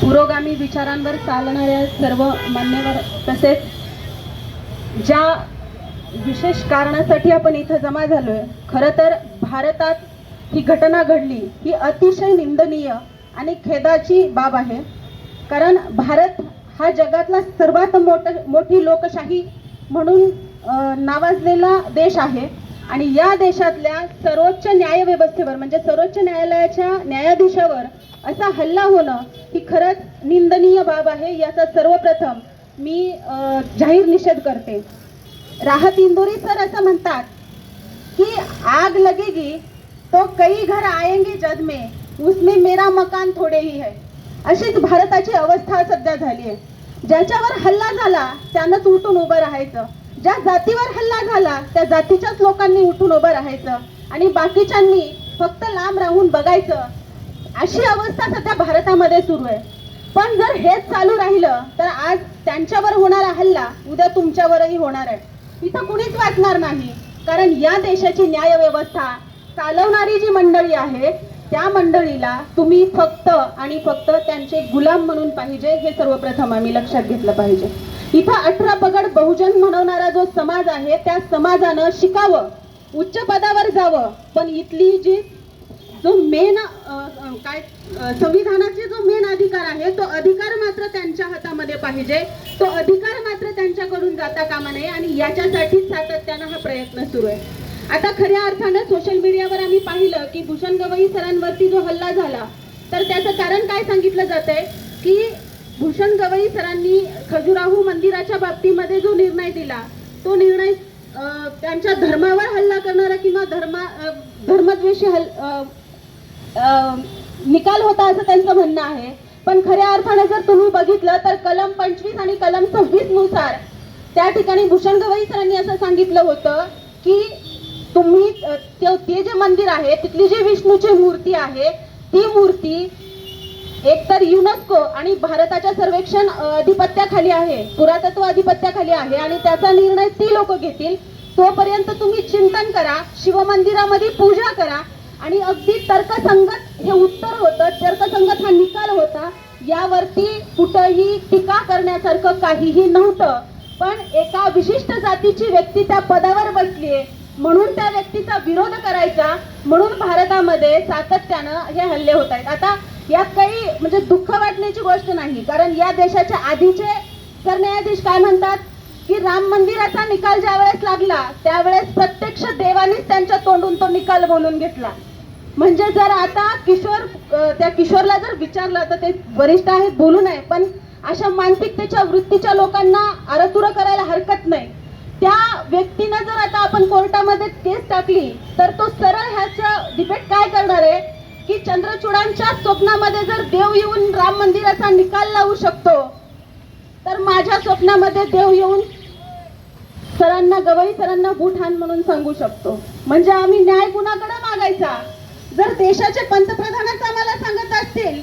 पुरोगामी विचारांवर चालणाऱ्या सर्व मान्यवर तसेच ज्या विशेष कारणासाठी आपण इथं जमा झालोय खरं तर भारतात ही घटना घडली ही अतिशय निंदनीय आणि खेदाची बाब आहे. कारण भारत हा जगातला सर्वात मोठ मोठी लोकशाही म्हणून नावाजलेला देश आहे. आणि या देशातल्या सर्वोच्च न्यायव्यवस्थेवर म्हणजे सर्वोच्च न्यायालयाच्या न्यायाधीशावर असा हल्ला होणं ही खरंच निंदनीय बाब आहे. याचा सर्वप्रथम मी जाहीर निषेध करते. राहत इंदोरी सर असं म्हणतात की आग लगेगी तो कई घर आएंगे जद में उसमें मेरा मकान थोडे ही है. अशीच भारताची अवस्था सध्या झाली आहे. ज्याच्यावर हल्ला झाला त्यानंच उठून उभं राहायचं. ज्या जातीवर हल्ला झाला त्या जातीच्याच लोकांनी उठून उभं राहायचं आणि बाकीच्यांनी फक्त लांब राहून बघायचं. अशी अवस्था सध्या भारतामध्ये सुरू आहे. पण जर हेच चालू राहिलं तर आज त्यांच्यावर होणारा हल्ला उद्या तुमच्यावरही होणार आहे. इथं कुणीच वाचणार नाही. कारण या देशाची न्याय व्यवस्था चालवणारी जी मंडळी आहे त्या मंडळीला तुम्ही फक्त आणि फक्त त्यांचे गुलाम म्हणून पाहिजे हे सर्वप्रथम आम्ही लक्षात घेतलं पाहिजे. इथं अठरा पगड बहुजन म्हणवणारा जो समाज आहे त्या समाजानं शिकावं उच्च पदावर जावं. पण इथली जी जो मेन काय संविधानाचे जो मेन अधिकार आहे तो अधिकार मात्र त्यांच्या हातामध्ये पाहिजे. तो अधिकार मात्र त्यांच्याकडून जाता कामा नये आणि याच्यासाठीच सातत्यानं हा प्रयत्न सुरू आहे. आता खऱ्या अर्थानं सोशल मीडियावर आम्ही पाहिलं की भूषण गवई सरांवरती जो हल्ला झाला तर त्याचं कारण काय सांगितलं जात आहे की भूषण गवई सरांनी खजुराहू मंदिराच्या बाबतीमध्ये जो निर्णय दिला तो निर्णय त्यांच्या धर्मावर हल्ला करणारा किंवा धर्मा धर्मद्वेषी हल निकाल होता असं त्यांचं म्हणणं आहे. पण खऱ्या अर्थाने जर तुम्ही बघितलं तर कलम पंचवीस आणि कलम सव्वीसनुसार त्या ठिकाणी भूषण गवई सरांनी असं सांगितलं होतं की तुम्ही ते ते जे मंदिर आहे तिथली जी विष्णूची मूर्ती आहे ती मूर्ती एकतर युनेस्को आणि भारताच्या सर्वेक्षण अधिपत्याखाली आहे पुरातत्व अधिपत्याखाली आहे आणि त्याचा निर्णय ती लोक घेतील. तोपर्यंत तुम्ही चिंतन करा शिवमंदिरामध्ये पूजा करा आणि अगदी तर्कसंगत हे उत्तर होतं तर्कसंगत हा निकाल होता. यावरती कुठंही टीका करण्यासारखं काहीही नव्हतं. पण एका विशिष्ट जातीची व्यक्ती त्या पदावर बसलीये म्हणून त्या व्यक्तीचा विरोध करायचा. म्हणून भारतामध्ये सातत्यानं हे हल्ले होत आहेत. आता यात काही म्हणजे दुःख वाटण्याची गोष्ट नाही. कारण या देशाच्या आधीचे सरन्यायाधीश काय म्हणतात? की राम मंदिराचा निकाल ज्यावेळेस लागला त्यावेळेस प्रत्यक्ष देवानेच त्यांच्या तोंडून तो निकाल बोलून घेतला. म्हणजे जर आता किशोर त्या किशोरला जर विचारलं तर ते वरिष्ठ आहेत बोलू नये. पण अशा मानसिकतेच्या वृत्तीच्या लोकांना आरतुर करायला हरकत नाही. त्या व्यक्तीनं जर आता आपण कोर्टामध्ये केस टाकली तर तो सरळ ह्याचं डिबेट काय करणार आहे? की चंद्रचूडांच्या स्वप्नामध्ये जर देव येऊन राम मंदिराचा निकाल लावू शकतो तर माझ्या स्वप्नामध्ये देव येऊन सरांना गवई सरांना बूट म्हणून सांगू शकतो. म्हणजे आम्ही न्याय कुणाकडे मागायचा? जर देशाचे पंतप्रधानच आम्हाला सांगत असतील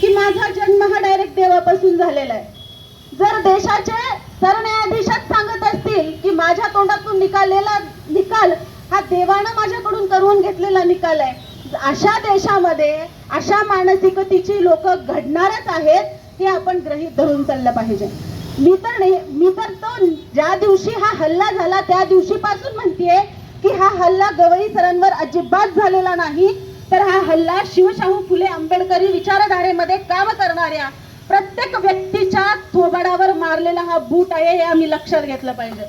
की माझा जन्म हा डायरेक्ट देवापासून झालेला आहे. जर देशाचे सरन्यायाधीशच सांगत असतील की माझ्या तोंडातून निकालेला निकाल हा देवानं माझ्याकडून करून घेतलेला निकाल आहे अशा देशामध्ये अशा मानसिकतेची लोक घडणारच आहेत हे आपण ग्रहित धरून चाललं पाहिजे. मी तर नाही मी तर तो ज्या दिवशी हा हल्ला झाला त्या दिवशीपासून म्हणतेय की हा हल्ला गवई सरांवर अजिबात झालेला नाही तर हा हल्ला शिवशाहू फुले आंबेडकरी विचारधारेमध्ये काम करणाऱ्या प्रत्येक व्यक्तीच्या थोबाडावर मारलेला हा बूट आहे हे आम्ही लक्षात घेतलं पाहिजे.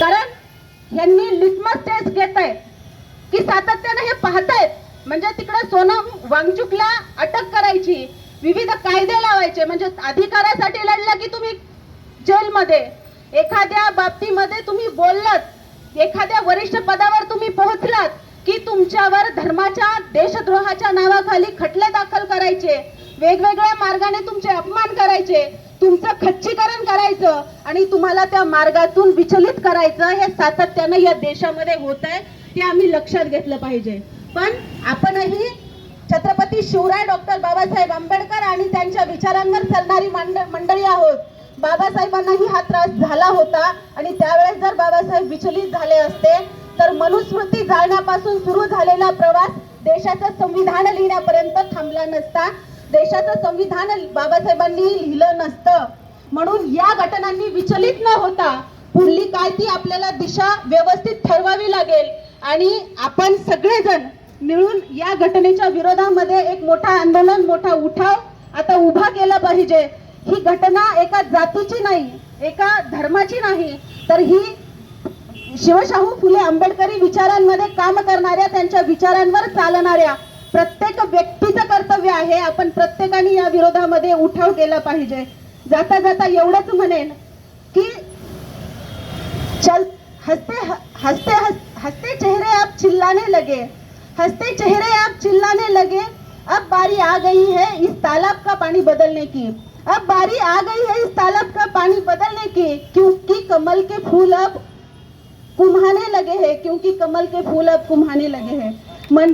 कारण यांनी लिटमस टेस्ट घेत आहेत की सातत्यानं हे पाहतायत. म्हणजे तिकडे सोनम वांगचुकला अटक करायची विविध कायदे लावायचे म्हणजे अधिकारासाठी लढला की तुम्ही जेलमध्ये एखाद्या बाबतीमध्ये तुम्ही बोललात एखाद्या वरिष्ठ पदावर तुम्ही पोहोचलात की तुमच्यावर धर्माच्या देशद्रोहाच्या नावाखाली खटले दाखल करायचे वेगवेगळ्या मार्गाने तुमचे अपमान करायचे तुमचं खच्चीकरण करायचं आणि तुम्हाला त्या मार्गातून विचलित करायचं हे सातत्यानं या देशामध्ये होत आहे हे आम्ही लक्षात घेतलं पाहिजे. पण आपणही छत्रपती शिवराय डॉक्टर बाबासाहेब आंबेडकर आणि त्यांच्या विचारांवर चालणारी मांड मंडळी आहोत. बाबासाहेबांनाही हा त्रास झाला होता आणि त्यावेळेस जर बाबासाहेब विचलित झाले असते तर मनुस्मृती जाळण्यापासून सुरू झालेला प्रवास देशाचं संविधान लिहिण्यापर्यंत थांबला नसता. देशाचं संविधान बाबासाहेबांनी लिहिलं नसतं. म्हणून या घटनांनी विचलित न होता पुढली काय ती आपल्याला दिशा व्यवस्थित ठरवावी लागेल. आणि आपण सगळेजण मिळून या घटनेच्या विरोधामध्ये एक मोठा आंदोलन मोठा उठाव आता उभा केला पाहिजे. ही घटना एका जातीची नाही एका धर्माची नाही तर ही शिवशाहू फुले आंबेडकरी विचारांमध्ये काम करणाऱ्या त्यांच्या विचारांवर चालणाऱ्या प्रत्येक व्यक्तीचं कर्तव्य आहे. आपण प्रत्येकाने या विरोधामध्ये उठाव केला पाहिजे. जाता जाता एवढंच म्हणेन की चल हस्ते हस्ते चिल्लाने लगे। हँसते चेहरे आप चिल्लाने लगे। अब बारी आ गई है इस तालाब का पानी बदलने की। अब बारी आ गई है इस तालाब का पानी बदलने की, क्योंकि कमल के फूल अब कुम्हाने लगे हैं, क्योंकि कमल के फूल अब कुम्हाने लगे हैं।